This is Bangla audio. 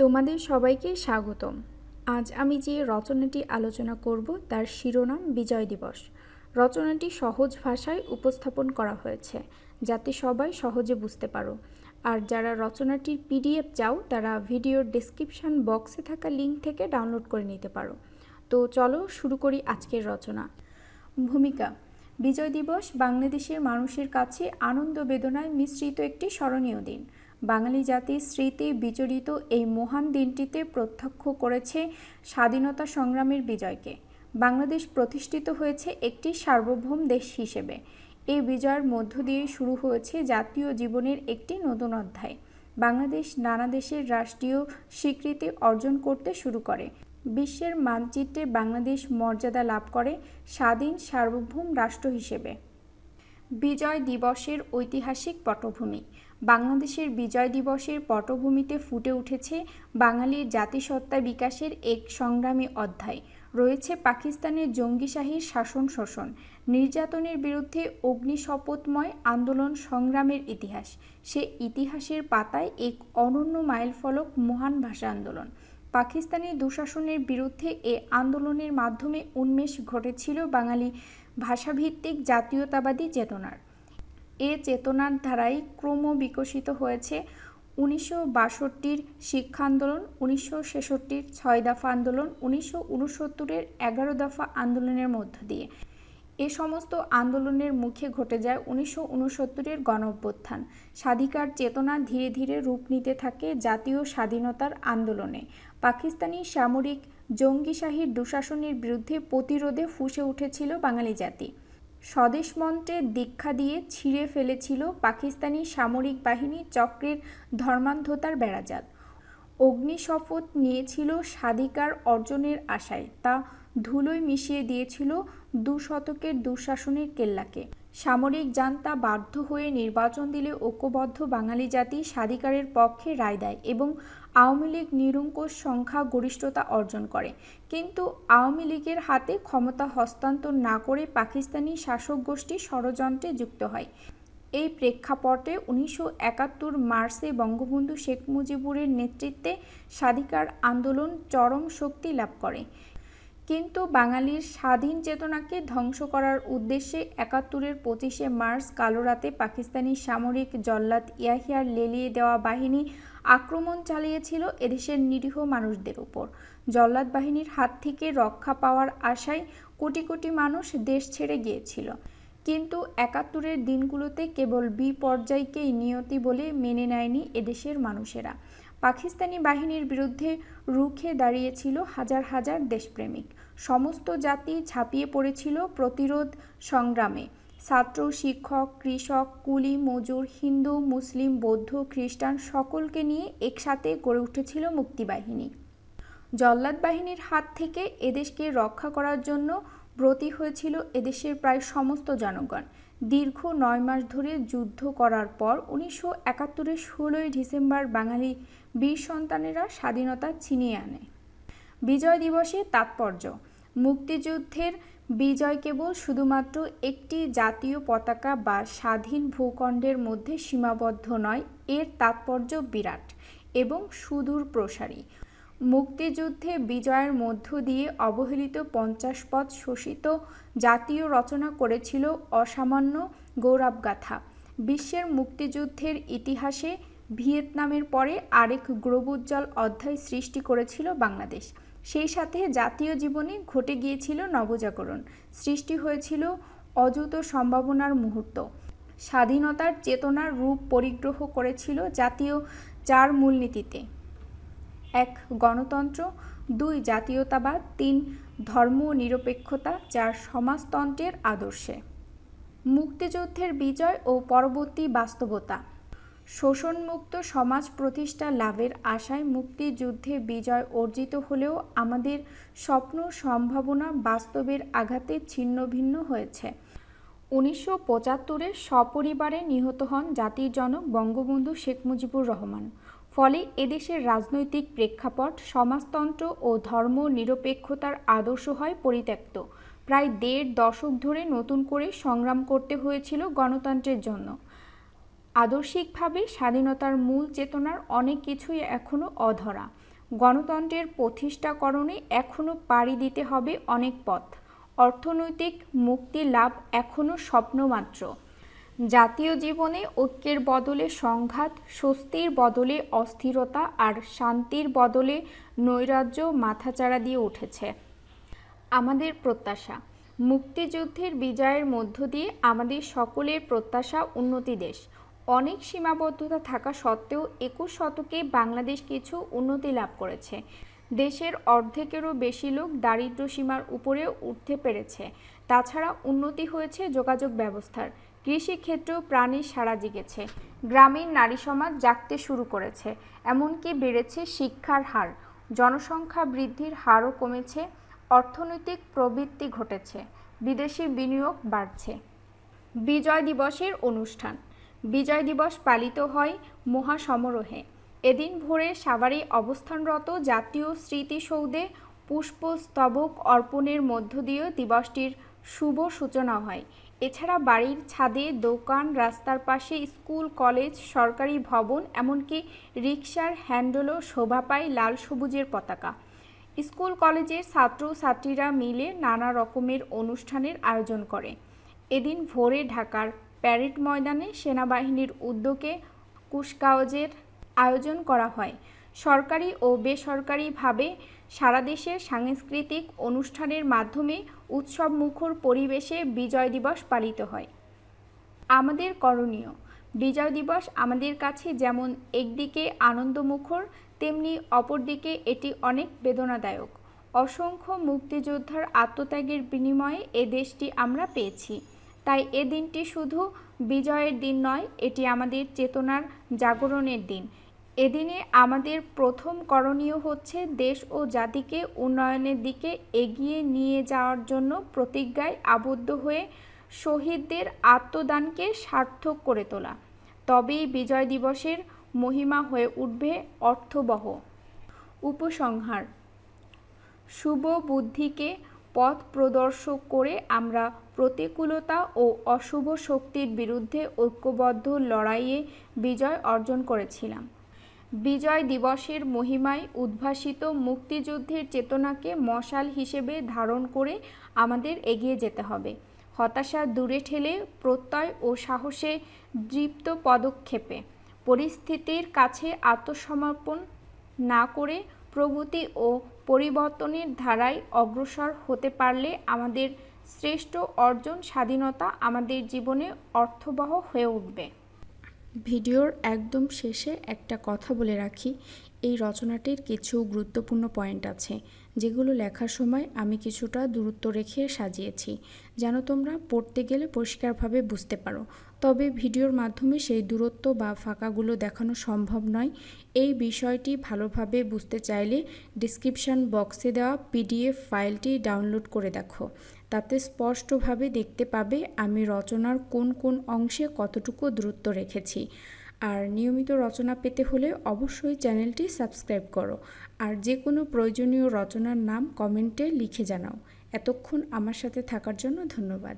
তোমাদের সবাইকে স্বাগতম। আজ আমি যে রচনাটি আলোচনা করব তার শিরোনাম বিজয় দিবস। রচনাটি সহজ ভাষায় উপস্থাপন করা হয়েছে, যাতে সবাই সহজে বুঝতে পারো। আর যারা রচনাটির পিডিএফ চাও, তারা ভিডিওর ডেসক্রিপশন বক্সে থাকা লিঙ্ক থেকে ডাউনলোড করে নিতে পারো। তো চলো শুরু করি আজকের রচনা। ভূমিকা। বিজয় দিবস বাংলাদেশের মানুষের কাছে আনন্দ বেদনায় মিশ্রিত একটি স্মরণীয় দিন। বাঙালি জাতির স্মৃতি বিচরিত এই মহান দিনটিতে প্রত্যক্ষ করেছে স্বাধীনতা সংগ্রামের বিজয়কে। বাংলাদেশ প্রতিষ্ঠিত হয়েছে একটি সার্বভৌম দেশ হিসেবে। এই বিজয়ের মধ্য দিয়ে শুরু হয়েছে জাতীয় জীবনের একটি নতুন অধ্যায়। বাংলাদেশ নানা দেশের রাষ্ট্রীয় স্বীকৃতি অর্জন করতে শুরু করে। বিশ্বের মানচিত্রে বাংলাদেশ মর্যাদা লাভ করে স্বাধীন সার্বভৌম রাষ্ট্র হিসেবে। বিজয় দিবসের ঐতিহাসিক পটভূমি। বাংলাদেশের বিজয় দিবসের পটভূমিতে ফুটে উঠেছে বাঙালির জাতিসত্তা বিকাশের এক সংগ্রামী অধ্যায়। রয়েছে পাকিস্তানের জঙ্গিশাহীর শাসন শোষণ, নির্যাতনের বিরুদ্ধে অগ্নিশপথময় আন্দোলন সংগ্রামের ইতিহাস। সে ইতিহাসের পাতায় এক অনন্য মাইলফলক মহান ভাষা আন্দোলন। পাকিস্তানি দুঃশাসনের বিরুদ্ধে এ আন্দোলনের মাধ্যমে উন্মেষ ঘটেছিল বাঙালি ভাষাভিত্তিক জাতীয়তাবাদী চেতনার। এ চেতনার ধারাই ক্রম বিকশিত হয়েছে। উনিশশো বাষট্টির শিক্ষা আন্দোলন, উনিশশো ছেষট্টির ছয় দফা আন্দোলন, উনিশশো উনসত্তরের এগারো দফা আন্দোলনের মধ্য দিয়ে। এ সমস্ত আন্দোলনের মুখে ঘটে যায় উনিশশো উনসত্তরের গণ অভ্যুত্থান স্বাধিকার চেতনা ধীরে ধীরে রূপ নিতে থাকে জাতীয় স্বাধীনতার আন্দোলনে। পাকিস্তানি সামরিক জঙ্গিশাহীর দুঃশাসনের বিরুদ্ধে প্রতিরোধে ফুসে উঠেছিল বাঙালি জাতি। স্বদেশ মন্ত্রে দীক্ষা দিয়ে ছিঁড়ে ফেলেছিল পাকিস্তানি সামরিক বাহিনী চক্রের ধর্মান্ধতার বেড়াজাল। অগ্নিশপথ নিয়েছিল স্বাধিকার অর্জনের আশায়। তা ধুলোয় মিশিয়ে দিয়েছিল দু শতকের দুঃশাসনের কেল্লাকে। সামরিক জান্তা বাধ্য হয়ে নির্বাচন দিলে ঐক্যবদ্ধ বাঙালি জাতি স্বাধিকারের পক্ষে রায় দেয় এবং আওয়ামী লীগ নিরঙ্কুশ সংখ্যা গরিষ্ঠতা অর্জন করে। কিন্তু আওয়ামী লীগের হাতে ক্ষমতা হস্তান্তর না করে পাকিস্তানি শাসক গোষ্ঠী ষড়যন্ত্রে যুক্ত হয়। এই প্রেক্ষাপটে উনিশশো একাত্তর মার্চে বঙ্গবন্ধু শেখ মুজিবুরের নেতৃত্বে স্বাধিকার আন্দোলন চরম শক্তি লাভ করে। কিন্তু বাঙালির স্বাধীন চেতনাকে ধ্বংস করার উদ্দেশ্যে একাত্তরের পঁচিশে মার্চ কালো রাতে পাকিস্তানি সামরিক জল্লাদ ইয়াহিয়ার লেলিয়ে দেওয়া বাহিনী আক্রমণ চালিয়েছিল এদেশের নিরীহ মানুষদের উপর। জল্লাদ বাহিনীর হাত থেকে রক্ষা পাওয়ার আশায় কোটি কোটি মানুষ দেশ ছেড়ে গিয়েছিল। কিন্তু একাত্তরের দিনগুলোতে কেবল বিপর্যয়কেই নিয়তি বলে মেনে নেয়নি এদেশের মানুষেরা। পাকিস্তানি বাহিনীর বিরুদ্ধে রুখে দাঁড়িয়েছিল হাজার হাজার দেশপ্রেমিক। সমস্ত জাতি ঝাঁপিয়ে পড়েছিল প্রতিরোধ সংগ্রামে। ছাত্র, শিক্ষক, কৃষক, কুলি, মজুর, হিন্দু, মুসলিম, বৌদ্ধ, খ্রিস্টান সকলকে নিয়ে একসাথে গড়ে উঠেছিল মুক্তিবাহিনী। জল্লাদ বাহিনীর হাত থেকে এদেশকে রক্ষা করার জন্য ব্রতী হয়েছিল এদেশের প্রায় সমস্ত জনগণ। দীর্ঘ নয় মাস ধরে যুদ্ধ করার পর উনিশশো একাত্তরের ষোলোই ডিসেম্বর বাঙালি বীর সন্তানেরা স্বাধীনতা ছিনিয়ে আনে। বিজয় দিবসের তাৎপর্য। মুক্তিযুদ্ধের বিজয় কেবল শুধুমাত্র একটি জাতীয় পতাকা বা স্বাধীন ভূখণ্ডের মধ্যে সীমাবদ্ধ নয়, এর তাৎপর্য বিরাট এবং সুদূর প্রসারী। মুক্তিযুদ্ধে বিজয়ের মধ্য দিয়ে অবহেলিত পঞ্চাশ পদ শোষিত জাতীয় রচনা করেছিল অসামান্য গৌরবগাথা। বিশ্বের মুক্তিযুদ্ধের ইতিহাসে ভিয়েতনামের পরে আরেক গ্রবোজ্জ্বল অধ্যায় সৃষ্টি করেছিল বাংলাদেশ। সেই সাথে জাতীয় জীবনে ঘটে গিয়েছিল নবজাগরণ। সৃষ্টি হয়েছিল অযুত সম্ভাবনার মুহূর্ত। স্বাধীনতার চেতনার রূপ পরিগ্রহ করেছিল জাতীয় চার মূলনীতিতে এক গণতন্ত্র, দুই জাতীয়তাবাদ, তিন ধর্ম নিরপেক্ষতা চার সমাজতন্ত্রের আদর্শে। মুক্তিযুদ্ধের বিজয় ও পরবর্তী বাস্তবতা। শোষণমুক্ত সমাজ প্রতিষ্ঠা লাভের আশায় মুক্তিযুদ্ধে বিজয় অর্জিত হলেও আমাদের স্বপ্ন সম্ভাবনা বাস্তবের আঘাতে ছিন্ন ভিন্ন হয়েছে। উনিশশো পঁচাত্তরে সপরিবারে নিহত হন জাতির জনক বঙ্গবন্ধু শেখ মুজিবুর রহমান। ফলে এদেশের রাজনৈতিক প্রেক্ষাপট, সমাজতন্ত্র ও ধর্ম নিরপেক্ষতার আদর্শ হয় পরিত্যক্ত। প্রায় দেড় দশক ধরে নতুন করে সংগ্রাম করতে হয়েছিল গণতন্ত্রের জন্য। আদর্শিকভাবে স্বাধীনতার মূল চেতনার অনেক কিছুই এখনও অধরা। গণতন্ত্রের প্রতিষ্ঠাকরণে এখনও পাড়ি দিতে হবে অনেক পথ। অর্থনৈতিক মুক্তি লাভ এখনও স্বপ্নমাত্র। জাতীয় জীবনে ঐক্যের বদলে সংঘাত, স্বস্তির বদলে অস্থিরতা আর শান্তির বদলে নৈরাজ্য মাথাচাড়া দিয়ে উঠেছে। আমাদের প্রত্যাশা। মুক্তিযুদ্ধের বিজয়ের মধ্য দিয়ে আমাদের সকলের প্রত্যাশা উন্নতি দেশ। অনেক সীমাবদ্ধতা থাকা সত্ত্বেও একুশ শতকে বাংলাদেশ কিছু উন্নতি লাভ করেছে। দেশের অর্ধেকেরও বেশি লোক দারিদ্র্য সীমার উপরে উঠতে পেরেছে। তাছাড়া উন্নতি হয়েছে যোগাযোগ ব্যবস্থার। কৃষিক্ষেত্রেও প্রাণীর সাড়া জেগেছে। গ্রামীণ নারী সমাজ জাগতে শুরু করেছে, এমনকি বেড়েছে শিক্ষার হার। জনসংখ্যা বৃদ্ধির হারও কমেছে, অর্থনৈতিক প্রবৃদ্ধি ঘটেছে, বিদেশি বিনিয়োগ বাড়ছে। বিজয় দিবসের অনুষ্ঠান। বিজয় দিবস পালিত হয় মহাসমারোহে। এদিন ভোরে সাভারে অবস্থানরত জাতীয় স্মৃতিসৌধে পুষ্পস্তবক অর্পণের মধ্য দিয়ে দিবসটির শুভ সূচনা হয়। এছাড়া বাড়ির ছাদে, দোকান, রাস্তার পাশে, স্কুল, কলেজ, সরকারি ভবন, এমনকি রিকশার হ্যান্ডেলও শোভা পায় লাল সবুজের পতাকা। স্কুল, কলেজের ছাত্র ছাত্রীরা মিলে নানা রকমের অনুষ্ঠানের আয়োজন করে। এদিন ভোরে ঢাকার প্যারেড ময়দানে সেনাবাহিনীর উদ্যোগে কুচকাওয়াজের আয়োজন করা হয়। সরকারি ও বেসরকারিভাবে সারা দেশের সাংস্কৃতিক অনুষ্ঠানের মাধ্যমে উৎসব মুখর পরিবেশে বিজয় দিবস পালিত হয়। আমাদের করণীয়, বিজয় দিবস আমাদের কাছে যেমন একদিকে আনন্দমুখর, তেমনি অপরদিকে এটি অনেক বেদনাদায়ক। অসংখ্য মুক্তিযোদ্ধার আত্মত্যাগের বিনিময়ে এ দেশটি আমরা পেয়েছি। তাই এ দিনটি শুধু বিজয়ের দিন নয়, এটি আমাদের চেতনার জাগরণের দিন। এদিনে আমাদের প্রথম করণীয় হচ্ছে দেশ ও জাতিকে উন্নয়নের দিকে এগিয়ে নিয়ে যাওয়ার জন্য প্রতিজ্ঞায় আবদ্ধ হয়ে শহীদদের আত্মদানকে সার্থক করে তোলা। তবেই বিজয় দিবসের মহিমা হয়ে উঠবে অর্থবহ। উপসংহার, শুভ বুদ্ধিকে পথ প্রদর্শক করে আমরা প্রতিকূলতা ও অশুভ শক্তির বিরুদ্ধে ঐক্যবদ্ধ লড়াইয়ে বিজয় অর্জন করেছিলাম। বিজয় দিবসের মহিমায় উদ্ভাসিত মুক্তিযুদ্ধের চেতনাকে মশাল হিসেবে ধারণ করে আমাদের এগিয়ে যেতে হবে। হতাশা দূরে ঠেলে প্রত্যয় ও সাহসে দৃপ্ত পদক্ষেপে পরিস্থিতির কাছে আত্মসমর্পণ না করে প্রগতি ও পরিবর্তনের ধারায় অগ্রসর হতে পারলে আমাদের শ্রেষ্ঠ অর্জন স্বাধীনতা আমাদের জীবনে অর্থবহ হয়ে উঠবে। ভিডিওর একদম শেষে একটা কথা বলে রাখি, এই রচনাটির কিছু গুরুত্বপূর্ণ পয়েন্ট আছে। যেগুলো লেখার সময় আমি কিছুটা দূরত্ব রেখে সাজিয়েছি, যেন তোমরা পড়তে গেলে পরিষ্কারভাবে বুঝতে পারো। তবে ভিডিওর মাধ্যমে সেই দূরত্ব বা ফাঁকাগুলো দেখানো সম্ভব নয়। এই বিষয়টি ভালোভাবে বুঝতে চাইলে ডিসক্রিপশান বক্সে দেওয়া পিডিএফ ফাইলটি ডাউনলোড করে দেখো। তাতে স্পষ্টভাবে দেখতে পাবে আমি রচনার কোন কোন অংশে কতটুকু দূরত্ব রেখেছি। আর নিয়মিত রচনা পেতে হলে অবশ্যই চ্যানেলটি সাবস্ক্রাইব করো। আর যে কোনো প্রয়োজনীয় রচনার নাম কমেন্টে লিখে জানাও। এতক্ষণ আমার সাথে থাকার জন্য ধন্যবাদ।